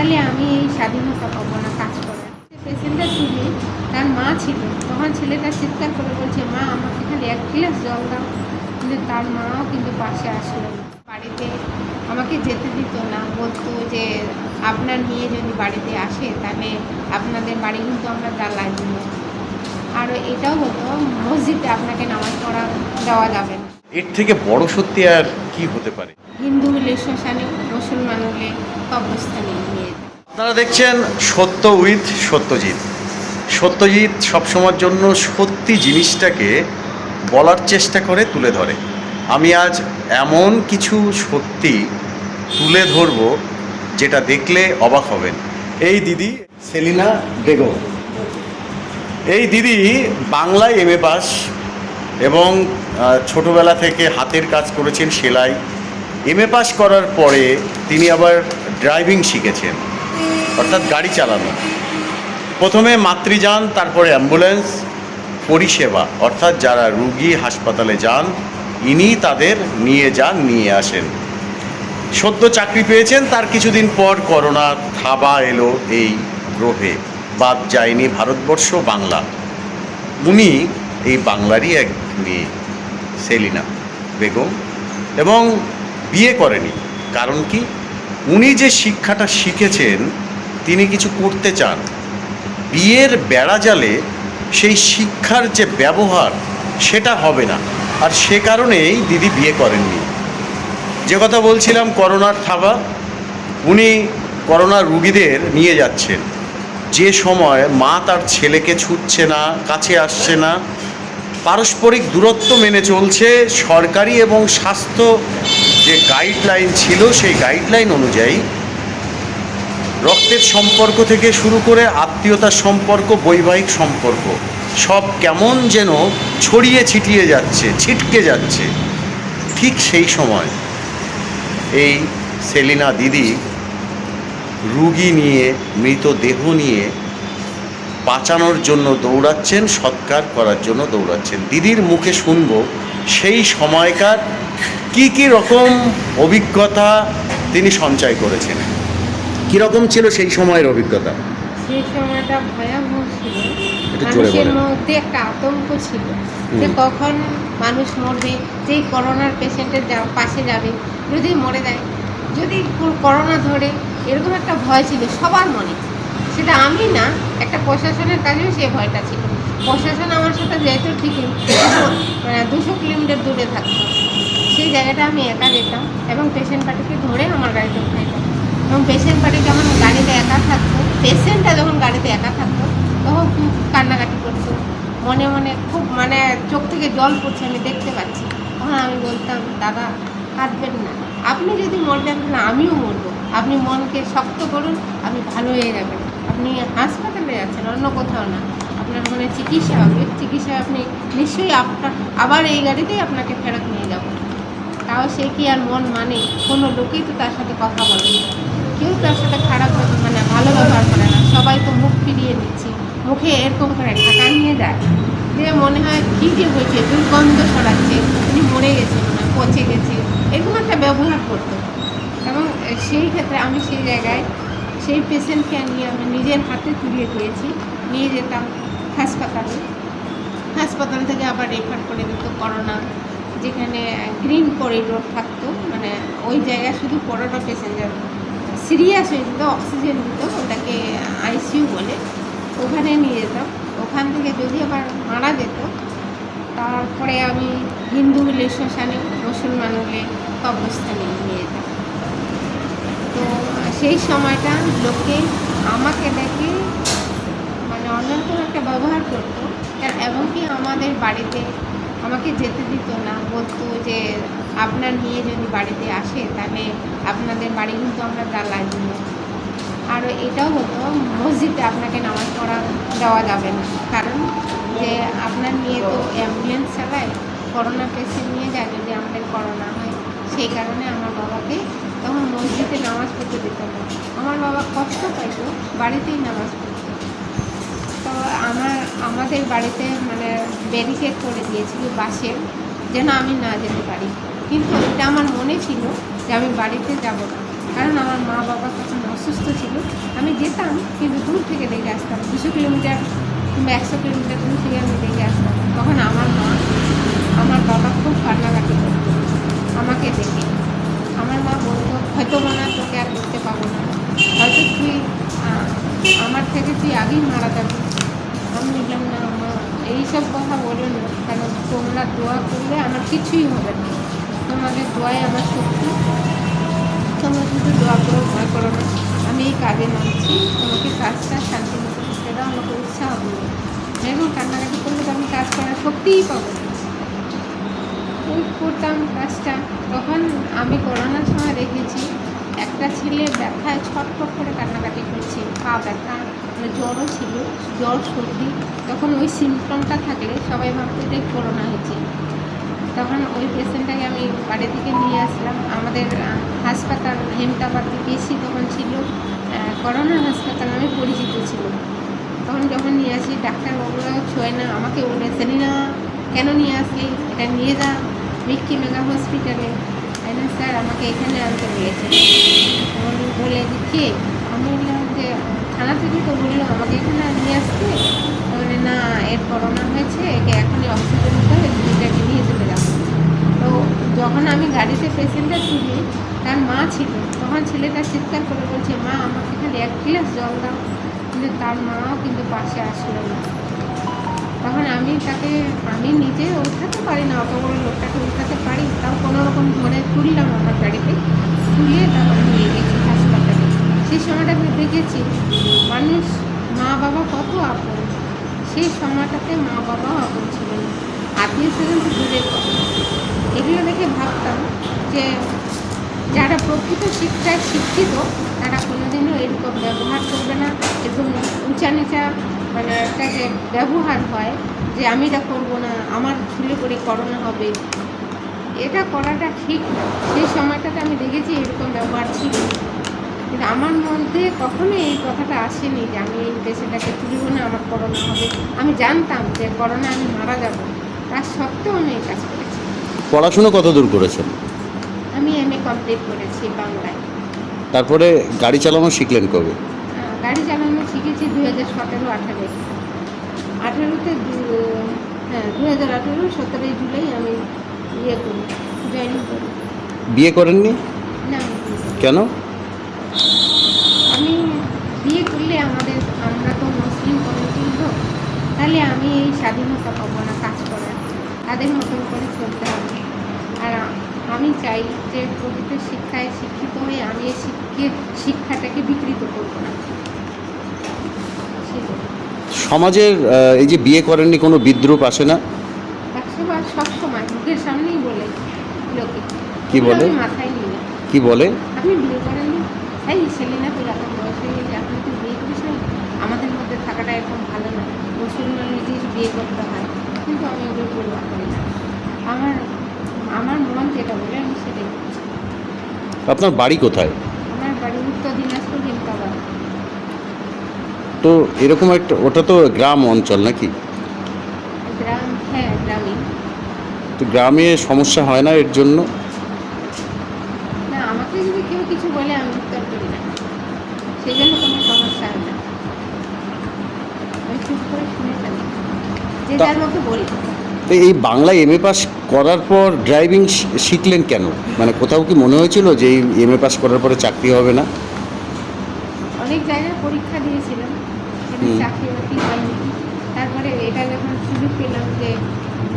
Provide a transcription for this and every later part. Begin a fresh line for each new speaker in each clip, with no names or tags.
তাহলে আমি এই স্বাধীনতা পাবো না কাজ করার পেশেন্টটা শুনে তার মা ছিল তখন ছেলেটা চিৎকার করে বলছে মা আমাকে খালি এক গ্লাস জল দাও কিন্তু তার মাও কিন্তু পাশে আসলো না। বাড়িতে আমাকে যেতে দিত না। বলতো যে আপনার মেয়ে যদি বাড়িতে আসে তাহলে আপনাদের বাড়ি কিন্তু আমরা জ্বালাই দিব। আর এটাও হতো মসজিদে আপনাকে নামাজ পড়া দেওয়া যাবে না।
এর থেকে বড় সত্যি আর কি হতে পারে?
হিন্দু হলে শ্মশানে মুসলমান হলে কবরস্থানে নিয়ে।
আপনারা দেখছেন সত্য উইথ সত্যজিৎ। সত্যজিৎ সবসময়ের জন্য সত্যি জিনিসটাকে বলার চেষ্টা করে, তুলে ধরে। আমি আজ এমন কিছু সত্যি তুলে ধরব, যেটা দেখলে অবাক হবেন। এই দিদি সেলিনা বেগম। এই দিদি বাংলায় এম এ পাস এবং ছোটবেলা থেকে হাতের কাজ করেছেন সেলাই। এম এ পাস করার পরে তিনি আবার ড্রাইভিং শিখেছেন। অর্থাৎ গাড়ি চালানো। প্রথমে মাতৃযান, তারপরে অ্যাম্বুলেন্স, পরিষেবা। অর্থাৎ যারা রুগী হাসপাতালে যান, ইনি তাদের নিয়ে যান, নিয়ে আসেন। সদ্য চাকরি পেয়েছেন, তার কিছুদিন পর করোনা থাবা এলো এই গ্রহে। বাদ যায়নি ভারতবর্ষ, বাংলা। উনি এই বাংলারই এক মেয়ে, সেলিনা বেগম, এবং বিয়ে করেনি। কারণ কি? উনি যে শিক্ষাটা শিখেছেন তিনি কিছু করতে চান। বিয়ের বেড়াজালে সেই শিক্ষার যে ব্যবহার, সেটা হবে না। আর সে কারণেই দিদি বিয়ে করেননি। যে কথা বলছিলাম করোনার থাবা, উনি করোনা রুগীদের নিয়ে যাচ্ছেন। যে সময় মা তার ছেলেকে ছুটছে না, কাছে আসছে না, পারস্পরিক দূরত্ব মেনে চলছে, সরকারি এবং স্বাস্থ্য যে গাইডলাইন ছিল, সেই গাইডলাইন অনুযায়ী রক্তের সম্পর্ক থেকে শুরু করে আত্মীয়তার সম্পর্ক, বৈবাহিক সম্পর্ক, সব কেমন যেন ছড়িয়ে ছিটিয়ে যাচ্ছে, ছিটকে যাচ্ছে। ঠিক সেই সময় এই সেলিনা দিদি রুগী নিয়ে, মৃতদেহ নিয়ে বাঁচানোর জন্য দৌড়াচ্ছেন, সৎকার করার জন্য দৌড়াচ্ছেন। দিদির মুখে শুনব, সেই সময়কার কি কি রকম অভিজ্ঞতা তিনি সঞ্চয় করেছেন। কীরকম ছিল সেই সময়ের অভিজ্ঞতা?
সেই সময়টা ভয়াবহ ছিল। মানুষের মধ্যে একটা আতঙ্ক ছিল যে কখন মানুষ মরবে যেই করোনার পেশেন্টের পাশে যাবে যদি মরে যায় যদি করোনা ধরে এরকম একটা ভয় ছিল সবার মনে। সেটা আমি না একটা প্রশাসনের কাজেও সেই ভয়টা ছিল। প্রশাসন আমার সাথে যেত ঠিকই মানে দুশো কিলোমিটার দূরে থাকতো। সেই জায়গাটা আমি একা যেতাম এবং পেশেন্ট পার্টিকে ধরে আমার গাড়িতে উঠাইতাম। এবং পেশেন্ট পার্টি যখন গাড়িতে একা থাকতো পেশেন্টটা যখন গাড়িতে একা থাকতো, তখন খুব কান্নাকাটি করতো। মনে মনে খুব মানে চোখ থেকে জল পড়ছে, আমি দেখতে পাচ্ছি। তখন আমি বলতাম, দাদা, কাঁদবেন না। আপনি যদি মরবেন তাহলে আমিও মরবো। আপনি মনকে শক্ত করুন, আপনি ভালো হয়ে যাবেন। আপনি হাসপাতালে যাচ্ছেন অন্য কোথাও না। আপনার মানে চিকিৎসা হবে। চিকিৎসা আপনি নিশ্চয়ই আপনার, আবার এই গাড়িতেই আপনাকে ফেরত নিয়ে যাব। তাও সে কি আর মন মানে? কোনো লোকেই তো তার সাথে কথা বলে না। কেউ তার সাথে খারাপ মানে ভালো ব্যবহার করে না। সবাই তো মুখ ফিরিয়ে নিচ্ছে মুখে এরকম করে ঢাকা নিয়ে যায়। যে মনে হয়, কী যে হয়েছে? দুর্গন্ধ ছড়াচ্ছে। উনি মরে গেছে মনে হয়, পচে গেছে। এরকম একটা ব্যবহার করতো। এবং সেই ক্ষেত্রে আমি সেই জায়গায় সেই পেশেন্টকে নিয়ে আমি নিজের হাতে তুলিয়ে দিয়েছি। নিয়ে যেতাম হাসপাতালে। হাসপাতাল থেকে আবার রেফার করে দিত করোনা, যেখানে গ্রিন করিডোর থাকতো। মানে ওই জায়গায় শুধু করোনা প্যাসেঞ্জার সিরিয়াস হয়ে যেত অক্সিজেন দিত, ওটাকে আইসিইউ বলে। ওখানে নিয়ে যেতাম। ওখান থেকে যদি আবার মারা যেত, তারপরে আমি হিন্দু হলে শ্মশানে মুসলমান হলে কবরস্থানে নিয়ে যেতাম। তো সেই সময়টা লোকে আমাকে দেখে মানে অন্যরকম একটা ব্যবহার করতো। কারণ এবং কি আমাদের বাড়িতে আমাকে যেতে দিত না, বলতো যে আপনার মেয়ে যদি বাড়িতে আসে তাহলে আপনাদের বাড়ি কিন্তু আমরা জ্বালাই দিব আর এটাও হতো, মসজিদে আপনাকে নামাজ পড়া দেওয়া যাবে না। কারণ যে আপনার মেয়ে তো অ্যাম্বুলেন্স চালায় করোনা পেশেন্ট নিয়ে যায়, যদি আমাদের করোনা হয়, সেই কারণে আমার বাবাকে তখন মসজিদে নামাজ পড়তে দিত না। আমার বাবা কষ্ট পাইতো, বাড়িতেই নামাজ পড়তো। আমার, আমাদের বাড়িতে মানে ব্যারিকেড করে দিয়েছিল বাসের যেন আমি না যেতে পারি। কিন্তু এটা আমার মনে ছিল যে আমি বাড়িতে যাব না। কারণ আমার মা বাবা তখন অসুস্থ ছিল। আমি যেতাম, কিন্তু দূর থেকে দেখে আসতাম। দুশো কিলোমিটার কিংবা একশো কিলোমিটার দূর থেকে আমি দেখে আসতাম। তখন আমার মা আমার বাবা খুব কান্নাকাটি করতো। আমাকে দেখে। আমার মা বলতো, হয়তো হয় তোকে আর করতে পাবো না। হয়তো তুই আমার থেকে তুই আগেই মারা যাবি। আমি বললাম, না, মা, এইসব কথা বলো না। কেন তোমরা দোয়া করলে আমার কিছুই হবে না। তোমাদের দোয়াই আমার শক্তি। তোমরা শুধু দোয়া করো, ভয় করো না। আমি এই কাজে নামছি। তোমাকে কাজটা শান্তি মতো দাও, আমাকে উৎসাহ দিও। এরকম কান্নাকাটি করলে তো আমি কাজ করার শক্তিই পাবো করতাম কাজটা। তখন আমি করোনার সময় দেখেছি একটা ছেলে ব্যথায় ছটফট করে কান্নাকাটি করছে, পা ব্যথা মানে জ্বরও ছিল, জ্বর সর্দি, তখন ওই সিমটমটা থাকলে সবাই ভাবতো যে করোনা হয়েছে। তখন ওই পেশেন্টটাকে আমি বাড়ি থেকে নিয়ে আসলাম। আমাদের হাসপাতাল, হেমতাবাদে বেশি তখন ছিল করোনা হাসপাতাল নামে পরিচিত ছিল। তখন যখন নিয়ে আসি ডাক্তারবাবুরাও ছোঁয় না, আমাকে বলে না কেন নিয়ে আসলি? এটা নিয়ে যা মিক্কি মেগা হসপিটালে। না স্যার, আমাকে এখানে আনতে বলেছে। বলে বলে কে আমি বললাম যে, থানা থেকে তো বলল আমাকে এখানে নিয়ে আসতে। বলে না, এর করোনা হয়েছে, একে এখনই অক্সিজেন দিতে হবে নিয়ে চলে যাও। তো যখন আমি গাড়িতে পেশেন্টটা তুলি তার মা ছিল, তখন ছেলেটা চিৎকার করে বলছে, মা, আমাকে খালি এক গ্লাস জল দাও। কিন্তু তার মাও কিন্তু পাশে আসলো না। তখন আমি তাকে, আমি নিজে ওঠাতে পারি না, অত বড় লোকটাকে উঠাতে পারি তাও কোনো রকম ধরে তুললাম আমার গাড়িতে তুলে তারপর নিয়ে গেছি হাসপাতালে সেই সময়টা আমি দেখেছি, মানুষ মা বাবা কত আপন। সেই সময়টাতে মা বাবাও আপন ছিল না আত্মীয় স্বজন তো কথা। এগুলো দেখে ভাবতাম যে যারা প্রকৃত শিক্ষায় শিক্ষিত, তারা কোনোদিনও এরকম ব্যবহার করবে না এবং উঁচা নিচা মানে একটা যে ব্যবহার হয় যে আমি এটা করব না, আমার ঝুলে করে করোনা হবে, এটা করাটা ঠিক না। সেই সময়টাতে আমি দেখেছি এরকম ব্যবহার ছিল। কিন্তু আমার মধ্যে কখনোই এই কথাটা আসেনি যে আমি এই পেশেন্টটাকে তুলব না আমার করোনা হবে। আমি জানতাম যে করোনা আমি মারা যাব তার সত্ত্বেও আমি এই কাজ করেছি।
পড়াশুনো কত দূর করেছেন?
আমি এম এ কমপ্লিট করেছি বাংলায়।
তারপরে গাড়ি চালানো শিখলেন কবে?
গাড়ি চালানো শিখেছি দু হাজার সতেরো আঠারো। আঠেরোতে হ্যাঁ দু হাজার আঠেরো সতেরোই জুলাই আমি ইয়ে করি জয়েনিং করি।
বিয়ে করেননি?
না।
কেন
আমি বিয়ে করলে আমাদের আমরা তো মুসলিম কমিটির লোক তাহলে আমি এই স্বাধীনতা পাবো না কাজ করার তাদের মতন করে চলতে হবে। আর আমি চাই যে প্রকৃত শিক্ষায় শিক্ষিত হয়ে আমি এই শিক্ষের শিক্ষাটাকে বিকৃত করব। না
সমাজের এই যে বিয়ে করেননি কোনো বিদ্রুপ আসে না?
একশো বার সবসময় মুখের সামনেই বলে লোকে।
কি বলে?
মাথায় নিয়ে না।
কি বলে?
আপনি বিয়ে করেননি? এই সেলিনা তোর এখন বয়স হয়ে গেছে আপনি তুই বিয়ে করিস না আমাদের মধ্যে এরকম ভালো না মুসলমান নিজেই বিয়ে করতে হয়। কিন্তু আমি ওগুলো পরিবার করি না। আমার আমার মন যেটা বলে আমি সেটাই
আপনার বাড়ি কোথায়?
আমার বাড়ি উত্তর দিনাজপুর হিমতাবাদ
তো এরকম একটা ওটা তো গ্রাম অঞ্চল নাকি?
গ্রাম হ্যাঁ গ্রামীণ
তো গ্রামে সমস্যা হয় না এর জন্য?
না আমাকে যদি কেউ কিছু বলে আমি উত্তর করি না। সেই জন্য কোনো সমস্যা হয় না আমি চুপ করে শুনে ফেলি বলি।
এই বাংলায় এম এ পাস করার পর ড্রাইভিং শিখলেন কেন? মানে কোথাও কি মনে হয়েছিল যে এই এম এ পাস করার পরে চাকরি হবে না?
অনেক জায়গায় পরীক্ষা দিয়েছিলাম চাকরি বাকরি হয়নি। তারপরে এটা যখন সুযোগ পেলাম যে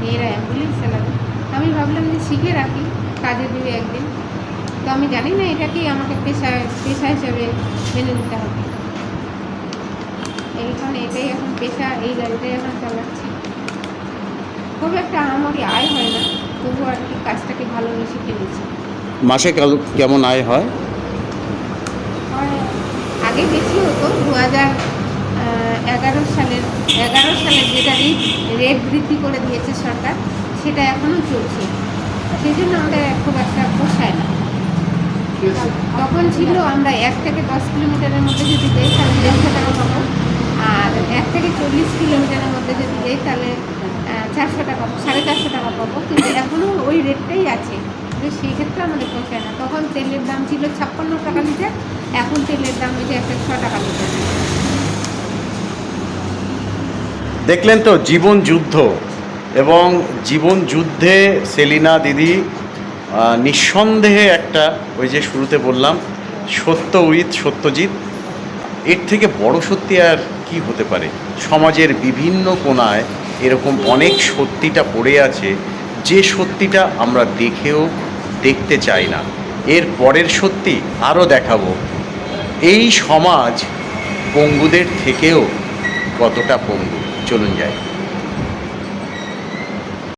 মেয়েরা অ্যাম্বুলেন্স চালাবে আমি ভাবলাম যে শিখে রাখি কাজে দেবে একদিন। তো আমি জানি না এটাকেই আমাকে পেশা পেশা হিসাবে মেনে নিতে হবে। এইখানে এটাই এখন পেশা এই গাড়িটাই এখন চালাচ্ছি। খুব একটা আমারই আয় হয় না তবু আর কি কাজটাকে ভালোবেসে ফেলেছি।
মাসে কেমন আয় হয়?
আগে বেশি হতো দু হাজার এগারো সালের এগারো সালের যেটা রেট বৃদ্ধি করে দিয়েছে সরকার সেটা এখনও চলছে। সেই জন্য আমাদের খুব একটা পোষায় না। তখন ছিল আমরা এক থেকে দশ কিলোমিটারের মধ্যে যদি যাই তাহলে দেড়শো টাকা পাবো আর এক থেকে চল্লিশ কিলোমিটারের মধ্যে যদি যাই তাহলে চারশো টাকা সাড়ে চারশো টাকা পাবো। কিন্তু এখনও ওই রেটটাই আছে। তো সেই ক্ষেত্রে আমাদের পোষায় না। তখন তেলের দাম ছিল ছাপ্পান্ন টাকা লিটার, এখন তেলের দাম হয়েছে একশো ছ টাকা লিটার।
দেখলেন তো, জীবন যুদ্ধ। এবং জীবন যুদ্ধে সেলিনা দিদি নিঃসন্দেহে একটা ওই যে শুরুতে বললাম, সত্য উইথ সত্যজিৎ। এর থেকে বড় সত্যি আর কি হতে পারে? সমাজের বিভিন্ন কোণায় এরকম অনেক সত্যিটা পড়ে আছে, যে সত্যিটা আমরা দেখেও দেখতে চাই না। এর পরের সত্যি আরও দেখাবো। এই সমাজ পঙ্গুদের থেকেও কতটা পঙ্গু? চলুন যাই।